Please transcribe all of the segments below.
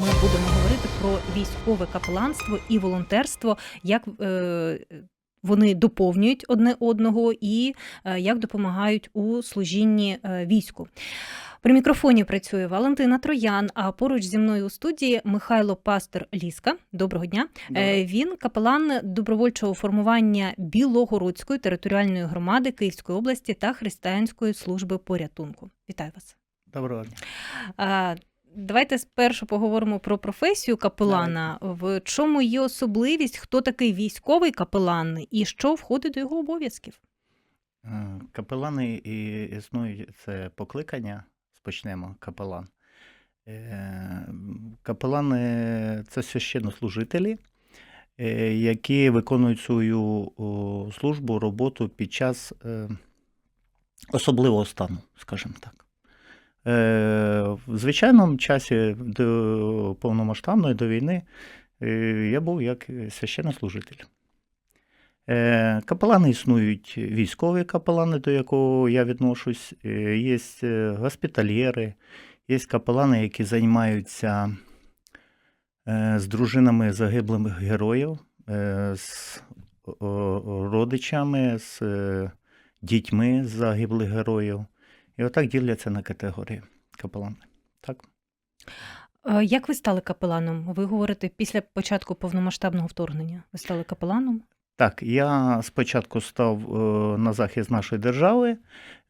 ми будемо говорити про військове капеланство і волонтерство, як е, вони доповнюють одне одного і е, як допомагають у служінні е, війську. При мікрофоні працює Валентина Троян, а поруч зі мною у студії Михайло Пастор Ліска. Доброго дня. Е, Він капелан добровольчого формування Білогородської територіальної громади Київської області та Християнської служби порятунку. Вітаю вас. Доброго дня. Давайте спершу поговоримо про професію капелана. В чому є особливість, хто такий військовий капелан і що входить до його обов'язків? Е, Капелани і існують це покликання. Спочнемо капелан. Е, Капелани це священнослужителі, е, які виконують свою службу, роботу під час особливого стану, скажімо так. Е, В звичайному часі до повномасштабної до війни е, я був як священнослужитель. Е, Капелани існують військові капелани, до якого я відношусь, є госпітальєри, є капелани, які займаються з дружинами загиблих героїв, з родичами, з дітьми загиблих героїв. І отак діляться на категорії капелани. Так? Е, Як ви стали капеланом? Ви говорите після початку повномасштабного вторгнення. Ви стали капеланом? Так, я спочатку став е, на захист нашої держави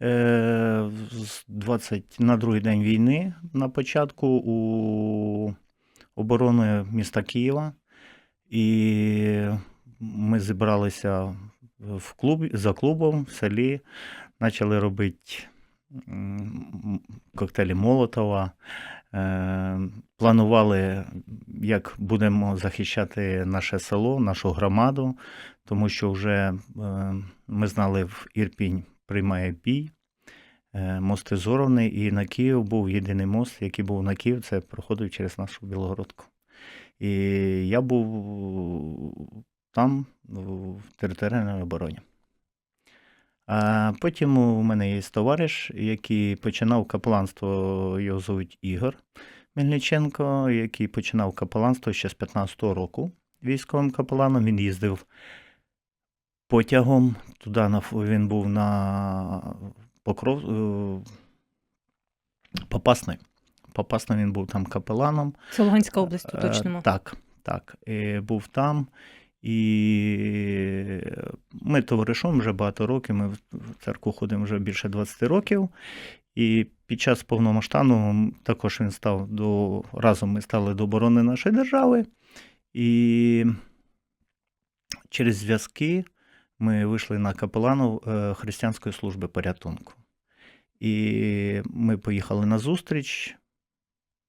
е, з 20, на другий день війни на початку у оборони міста Києва. І ми зібралися в клубі, за клубом в селі, почали робити коктейлі Молотова. Е, Планували, як будемо захищати наше село, нашу громаду, тому що вже е, ми знали, в Ірпінь приймає бій, е, мост Ізоровний, і на Київ був єдиний мост, який був на Київ, це проходив через нашу Білогородку. І я був там, в територіальній обороні. А потім у мене є товариш, який починав капеланство, його звуть Ігор Мельниченко, який починав капеланство ще з 15-го року військовим капеланом. Він їздив потягом. Туди на, він був на Покров, е, Попасний. Попасний він був там капеланом. Це Луганська область, Е, уточнимо. Так, так. І був там. І ми товаришом вже багато років. Ми в церкву ходимо вже більше 20 років. І під час повномасштабного також він став до разом ми стали до оборони нашої держави. І через зв'язки ми вийшли на капелану е, християнської служби порятунку. І ми поїхали на зустріч.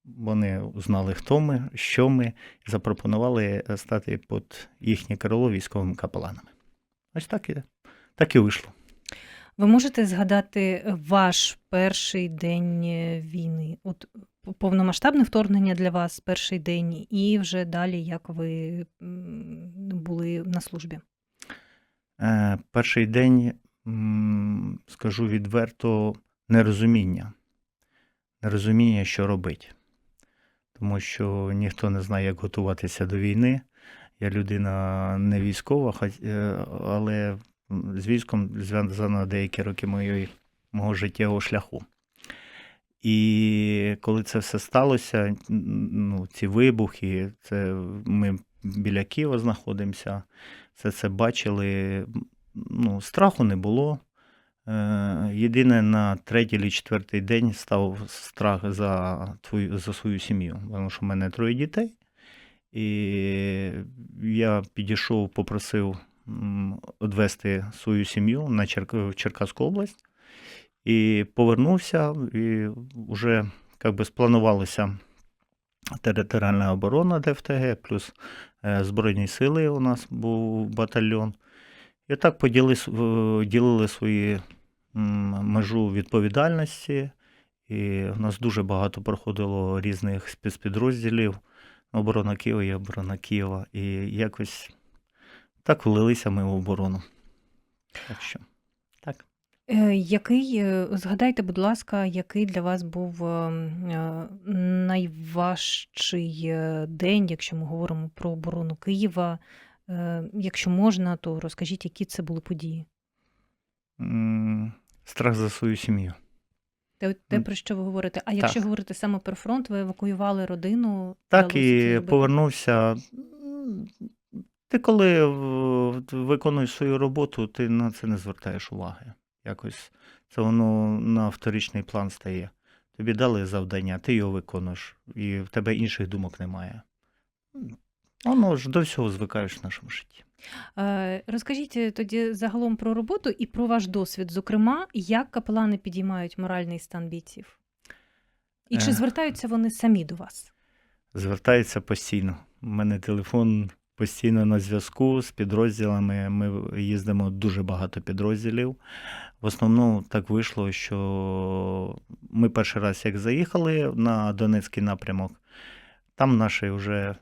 Вони знали, хто ми, що ми, і запропонували е, стати під їхнє крило військовими капеланами. Ось так і, так і вийшло. Ви можете згадати ваш перший день е, війни? От повномасштабне вторгнення для вас перший день, і вже далі, як ви були на службі? Е, перший день, скажу відверто, нерозуміння. Нерозуміння, що робити. Тому що ніхто не знає, як готуватися до війни. Я людина не військова, е, але з військом зв'язано деякі роки моєї, мого життєвого шляху. І коли це все сталося, ну, ці вибухи, це ми біля Києва знаходимося, все це бачили. Ну, страху не було. Е, Єдине на третій чи четвертий день став страх за твою за свою сім'ю, тому що в мене троє дітей. І я підійшов, попросив відвести свою сім'ю на Черк- Черкаську область. І повернувся, і вже як би спланувалася територіальна оборона ДФТГ, плюс е, Збройні сили у нас був батальйон. І так поділи, ділили свої межу відповідальності. І в нас дуже багато проходило різних спецпідрозділів. Оборона Києва і оборона Києва. І якось так влилися ми в оборону. Так що, так. Е, Який, е, згадайте, будь ласка, який для вас був е, найважчий день, якщо ми говоримо про оборону Києва? Якщо можна, то розкажіть, які це були події? Страх за свою сім'ю. Те, те, про що ви говорите. А якщо Так. говорити саме про фронт, ви евакуювали родину? Так і повернувся. Ти коли виконуєш свою роботу, ти на це не звертаєш уваги. Якось це воно на вторичний план стає. Тобі дали завдання, ти його виконуєш, і в тебе інших думок немає. Воно ж до всього звикаєш в нашому житті. Е, Розкажіть тоді загалом про роботу і про ваш досвід, зокрема, як капелани підіймають моральний стан бійців? І чи Е. звертаються вони самі до вас? Звертається постійно. У мене телефон постійно на зв'язку з підрозділами. Ми їздимо дуже багато підрозділів. В основному так вийшло, що ми перший раз як заїхали на Донецький напрямок, там наші вже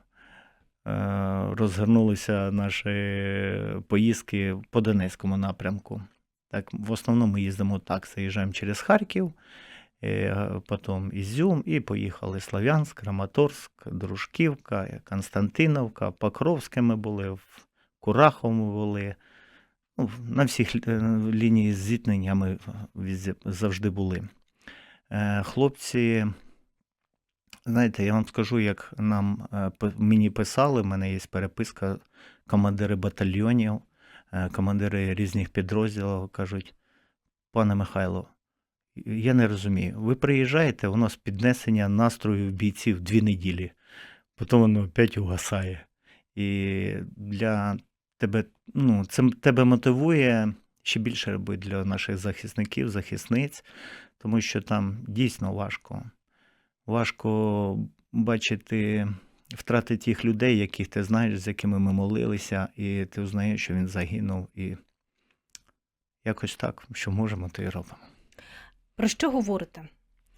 розгорнулися наші поїздки по Донецькому напрямку. Так, в основному ми їздимо так, заїжджаємо через Харків, е, потім Ізюм і поїхали Слов'янськ, Краматорськ, Дружківка, Константиновка, Покровське ми були, в Курахово ми були. Ну, на всіх е, лінії зіткнення ми завжди були. Е, Хлопці, знаєте, я вам скажу, як нам е, мені писали, в мене є переписка, командири батальйонів, е, командири різних підрозділів кажуть, пане Михайло, я не розумію. Ви приїжджаєте, у нас піднесення настрою бійців дві неділі, потім воно опять угасає. І для тебе, ну, це тебе мотивує ще більше робити для наших захисників, захисниць, тому що там дійсно важко. Важко бачити втрати тих людей, яких ти знаєш, з якими ми молилися, і ти знаєш, що він загинув. І якось так, що можемо, то і робимо. Про що говорите?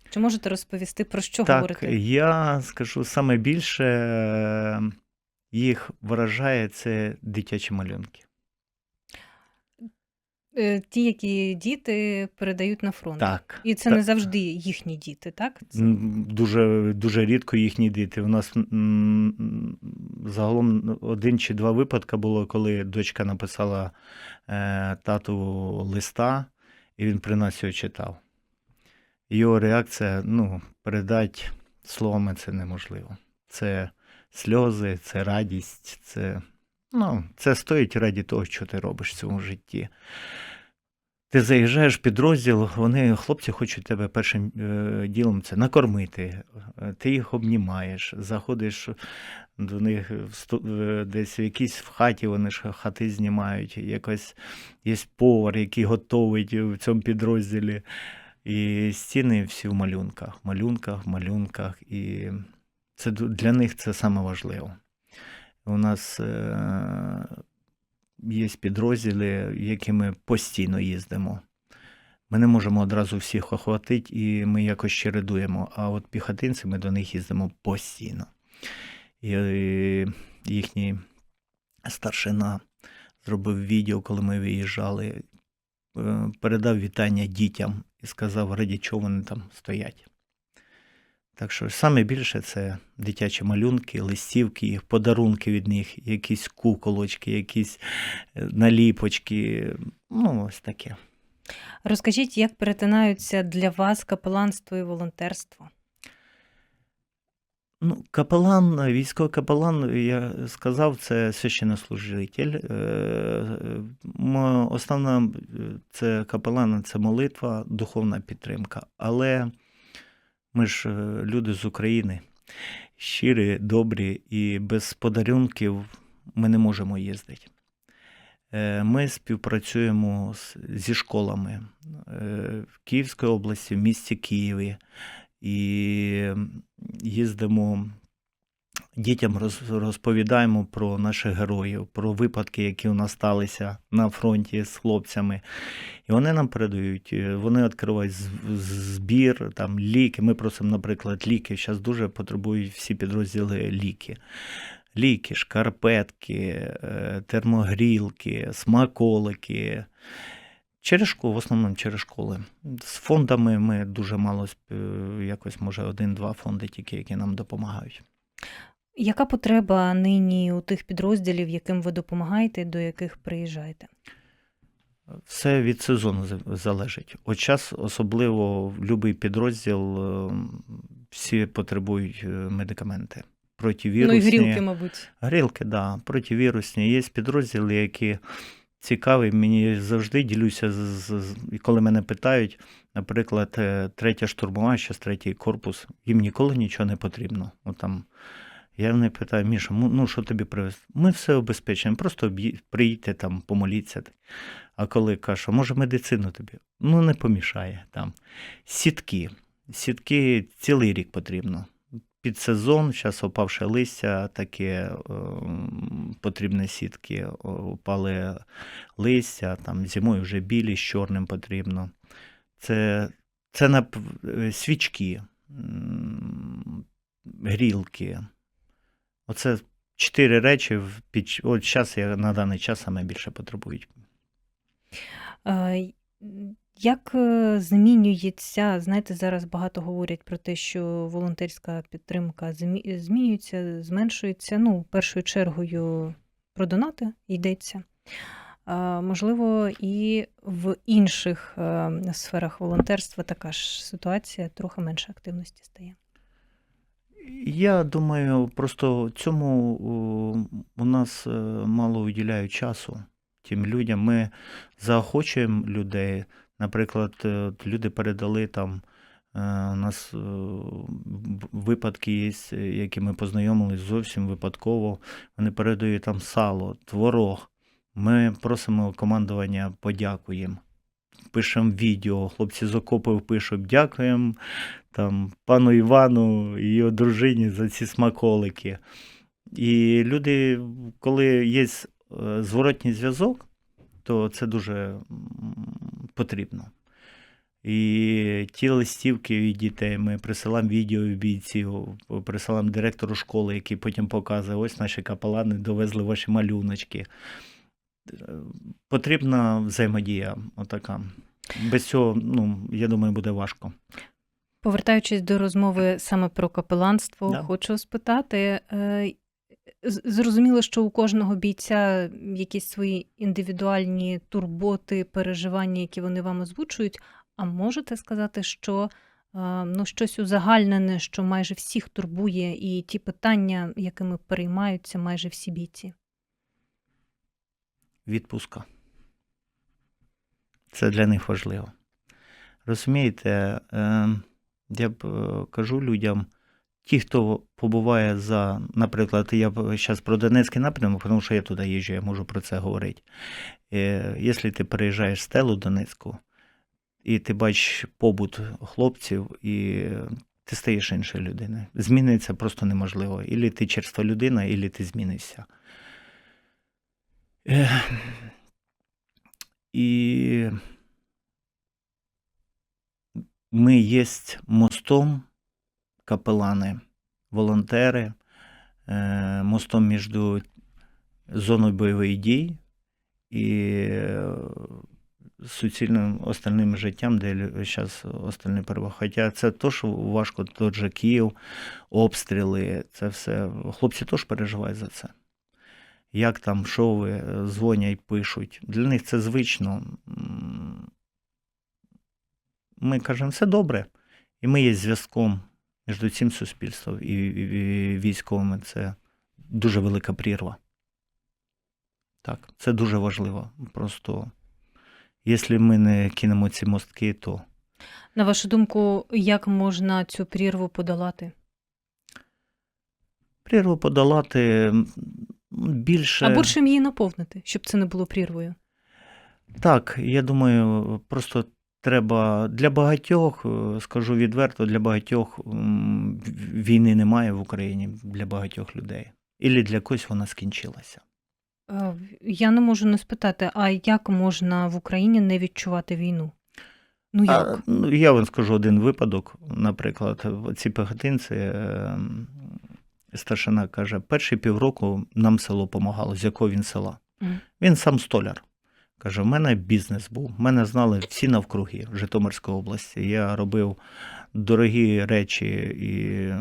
Чи можете розповісти, про що Так, говорите? я скажу саме більше е, їх вражає це дитячі малюнки. Е, Ті, які діти передають на фронт. Так. І це та- не завжди їхні діти, так? Це- М, Дуже, дуже рідко їхні діти. У нас м, загалом один чи два випадки було, коли дочка написала е, тату листа, і він при нас його читав. Його реакція, ну, передати словами це неможливо. Це сльози, це радість, це, ну, це стоїть раді того, що ти робиш в цьому житті. Ти заїжджаєш в підрозділ, вони, хлопці, хочуть тебе першим е, ділом це накормити. Е, Ти їх обнімаєш, заходиш до них е, десь в якійсь в хаті, вони ж хати знімають, якось є повар, який готовить в цьому підрозділі. І стіни всі в малюнках, малюнках, малюнках. І це для них це саме важливо. У нас е, є підрозділи, які ми постійно їздимо. Ми не можемо одразу всіх охватити, і ми якось чередуємо. А от піхотинці ми до них їздимо постійно. І, е, їхній старшина зробив відео, коли ми виїжджали, е, передав вітання дітям і сказав, раді чого вони там стоять. Так що саме більше це дитячі малюнки, листівки, подарунки від них, якісь куколочки, якісь е, наліпочки. Ну, ось таке. Розкажіть, як перетинаються для вас капеланство і волонтерство? Ну, капелан, військовий капелан, я сказав, це священнослужитель. Е, Основна е, це капелан, це молитва, духовна підтримка. Але ми ж е, люди з України, щирі, добрі, і без подарунків ми не можемо їздити. Е, Ми співпрацюємо зі школами е, в Київській області, в місті Києві. І їздимо дітям розповідаємо про наших героїв, про випадки, які у нас сталися на фронті з хлопцями. І вони нам передають, е, вони відкривають збір, там ліки. Ми просимо, наприклад, ліки. Зараз дуже потребують всі підрозділи ліки. Ліки, шкарпетки, е, термогрілки, смаколики. Через школу, в основному через школи. З фондами ми дуже мало якось, може, один-два фонди тільки, які нам допомагають. Яка потреба нині у тих підрозділів, яким ви допомагаєте, до яких приїжджаєте? Все від сезону залежить. От час, особливо в будь-який підрозділ, е, всі потребують е, медикаменти. Ну і грілки, мабуть. Грілки, да, противірусні. Є підрозділи, які цікаві. Мені завжди ділюся, з, коли мене питають, наприклад, е, третя штурмова, зараз третій корпус, їм ніколи нічого не потрібно. От там, я в них питаю, Міша, ну що тобі привезти? Ми все обезпечуємо, просто приїдьте там, помоліться. А коли кажу, може медицину тобі? Ну не помішає там. Сітки. Сітки цілий рік потрібно під сезон, зараз опавше листя, таке потрібні сітки, опали листя, там зимою вже білі з чорним потрібно. Це, це на е, свічки, грілки. Оце чотири речі під, от зараз я на даний час саме більше потребують. Е, Як е, змінюється, знаєте, зараз багато говорять про те, що волонтерська підтримка змінюється, зменшується. Ну, першою чергою про донати йдеться. Можливо, і в інших е, сферах волонтерства така ж ситуація, трохи менше активності стає. Я думаю, просто цьому у нас е, мало виділяють часу тим людям. Ми заохочуємо людей. Наприклад, е, люди передали там. е, У нас випадки є, які ми познайомились зовсім випадково. Вони передають там сало, творог. Ми просимо командування, подякуємо. Пишемо відео, хлопці з окопів пишуть, дякуємо там, пану Івану і його дружині за ці смаколики. І люди, коли є е, зворотній зв'язок, то це дуже потрібно. І ті листівки від дітей ми присилаємо відео бійців, присилаємо директору школи, який потім показує, ось наші капелани довезли ваші малюночки. Потрібна взаємодія отака. Без цього, ну, я думаю, буде важко. Повертаючись до розмови саме про капеланство, Да. хочу спитати. е, Зрозуміло, що у кожного бійця якісь свої індивідуальні турботи, переживання, які вони вам озвучують. А можете сказати, що е, ну, щось узагальнене, що майже всіх турбує, і ті питання, якими переймаються майже всі бійці? Відпустка. Це для них важливо. Розумієте, е, я б е, кажу людям, ті, хто побуває за, наприклад, я зараз про Донецький напрямок, тому що я туди їжджу, я можу про це говорити. Е, Якщо ти переїжджаєш стелу Донецьку, і ти бачиш побут хлопців, і ти стаєш іншою людиною. Зміниться просто неможливо. Ілі ти черства людина, ілі ти змінився. І ми є мостом, капелани, волонтери, е, мостом між зоною бойових дій і е, суцільним остальним життям, де зараз остальні переваги. Хоча це теж важко, тот же Київ, обстріли, це все. Хлопці теж переживають за це як там, що ви, е, дзвонять, пишуть. Для них це звично. Ми кажемо, все добре. І ми є зв'язком між цим суспільством і військовими. Це дуже велика прірва. Так, це дуже важливо. Просто, якщо ми не кинемо ці мостки, то На вашу думку, як можна цю прірву подолати? прірву подолати більше. Або чим її наповнити, щоб це не було прірвою? Так, я думаю, просто треба для багатьох, е, скажу відверто, для багатьох війни немає в Україні для багатьох людей. Ілі для когось вона скінчилася. Е, Я не можу не спитати, а як можна в Україні не відчувати війну? Ну як? А, ну, я вам скажу один випадок. Наприклад, ці пехотинці, е, старшина каже, перші півроку нам село помагало. З якого він села? Він сам столяр. Каже, в мене бізнес був. Мене знали всі навкруги в Житомирській області. Я робив дорогі речі і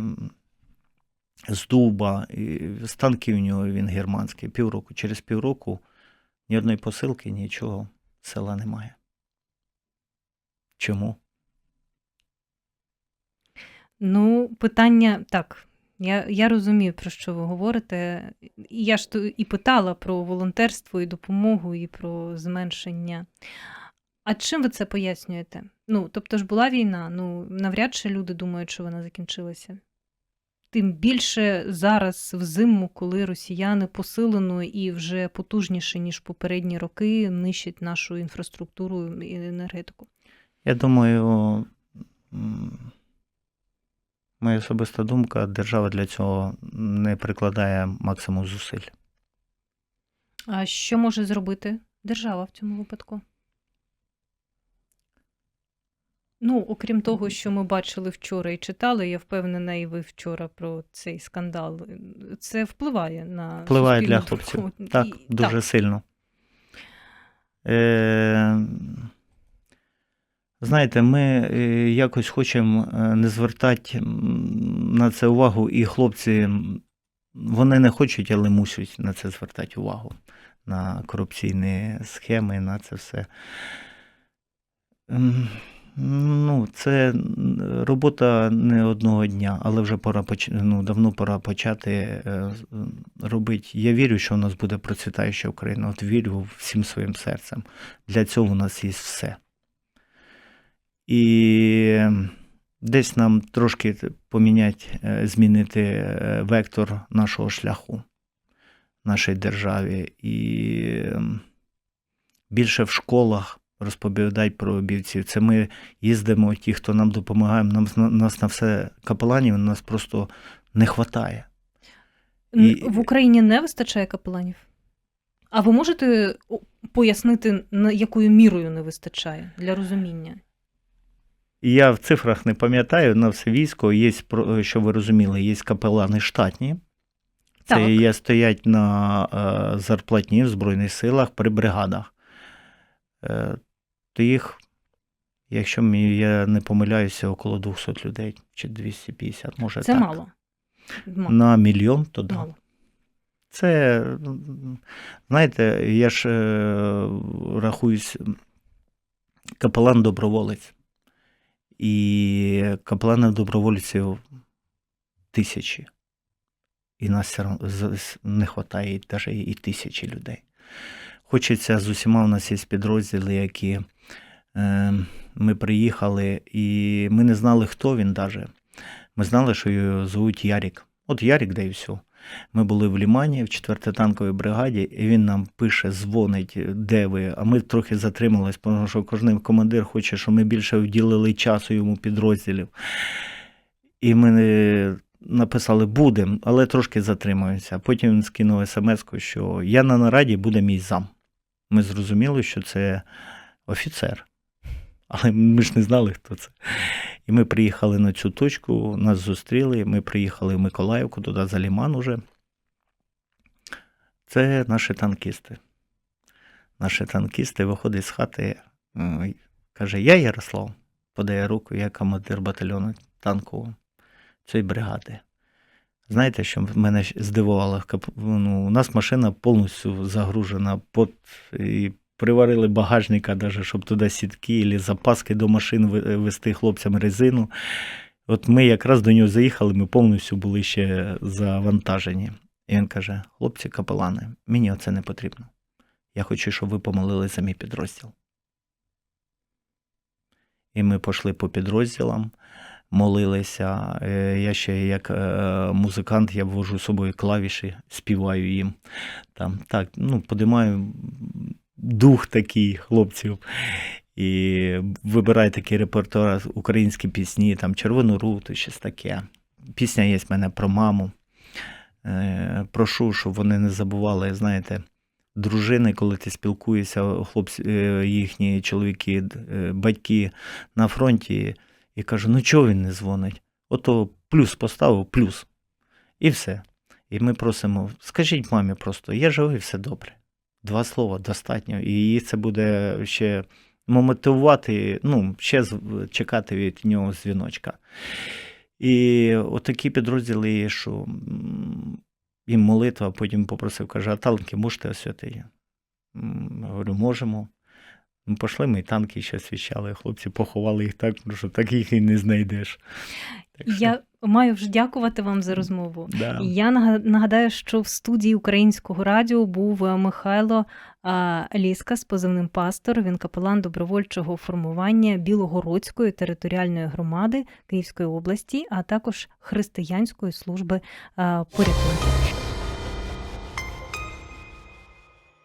з дуба, і станки у нього він германський. Півроку. Через півроку ні одної посилки, нічого села немає. Чому? Ну, питання так. Я, я розумію, про що ви говорите. Я ж то і питала про волонтерство і допомогу, і про зменшення. А чим ви це пояснюєте? Ну, тобто ж була війна, ну навряд чи люди думають, що вона закінчилася. Тим більше зараз, в зиму, коли росіяни посилено і вже потужніше, ніж попередні роки, нищать нашу інфраструктуру і енергетику. Я думаю, моя особиста думка, держава для цього не прикладає максимум зусиль. А що може зробити держава в цьому випадку? Ну, окрім того, що ми бачили вчора і читали, я впевнена, і ви вчора про цей скандал. Це впливає на Впливає для хлопців. Так, І- дуже так. сильно. Е, знаєте, ми е, якось хочемо е, не звертати на це увагу, і хлопці, вони не хочуть, але мусять на це звертати увагу. На корупційні схеми, на це все. Ем, Ну, це робота не одного дня, але вже пора ну, давно пора почати е, робити. Я вірю, що у нас буде процвітаюча Україна. От вірю всім своїм серцем. Для цього у нас є все. І десь нам трошки поміняти, е, змінити е, вектор нашого шляху нашій державі. І ем, більше в школах розповідають про бійців. Це ми їздимо, ті, хто нам допомагає, нам, нас на все капеланів, нас просто не вистачає. І- В Україні не вистачає капеланів. А ви можете пояснити, на якою мірою не вистачає для розуміння? Я в цифрах не пам'ятаю, на все військо є, щоб ви розуміли, є капелани штатні. Це Так. є стоять на е, зарплатні в Збройних силах при бригадах. Е, то їх, якщо я не помиляюся, около 200 людей чи 250, може Це так. мало. Мало. На мільйон, то да. мало. Це, знаєте, я ж е, рахуюсь капелан-доброволець. І капеланів добровольців тисячі. І нас не вистачає навіть і тисячі людей. Хочеться з усіма у нас є підрозділи, які е, ми приїхали, і ми не знали, хто він навіть. Ми знали, що його звуть Ярік. От Ярік, де і все. Ми були в Лімані в 4-й танковій бригаді, і він нам пише, дзвонить, де ви. А ми трохи затримались, тому що кожен командир хоче, щоб ми більше вділили часу йому підрозділів. І ми е, написали будем, але трошки затримуємося. Потім він скинув смс, що я на нараді буде мій зам. Ми зрозуміли, що це офіцер. Але ми ж не знали, хто це. І ми приїхали на цю точку, нас зустріли. Ми приїхали в Миколаївку, туди за Ліман уже. Це наші танкісти. Наші танкісти виходять з хати, е, каже: Я Ярослав, подає руку, я командир батальйону танкового цієї бригади. Знаєте, що мене здивувало? Ну, у нас машина повністю загружена, под, і приварили багажника, даже, щоб туди сітки або запаски до машин вести хлопцям резину. От ми якраз до нього заїхали, ми повністю були ще завантажені. І він каже: хлопці, капелани, мені оце не потрібно. Я хочу, щоб ви помолились за мій підрозділ. І ми пішли по підрозділам, молилися. Е, Я ще як е, музикант, я ввожу з собою клавіші, співаю їм. Там, так, ну, подимаю дух такий хлопців. І вибираю такий репертуар, українські пісні, там Червону руту, щось таке. Пісня є в мене про маму. Е, прошу, щоб вони не забували, знаєте, дружини, коли ти спілкуєшся, хлопці, е, їхні чоловіки, е, батьки на фронті, і кажу, ну чого він не дзвонить? Ото плюс поставив, плюс. І все. І ми просимо, скажіть мамі просто, я живий, все добре. Два слова достатньо. І її це буде ще мотивувати, ну, ще чекати від нього дзвіночка. І отакі підрозділи є, що їм молитва, потім попросив, каже, а танки можете освятити? М, Говорю, можемо. Ну, Пішли ми танки ще освічали, хлопці поховали їх так, що таких і не знайдеш. Я маю вже дякувати вам за розмову. да. Я нага- нагадаю, що в студії українського радіо був е, Михайло Ліска з позивним пастор. Він капелан добровольчого формування Білогородської територіальної громади Київської області, а також християнської служби а, порятунку.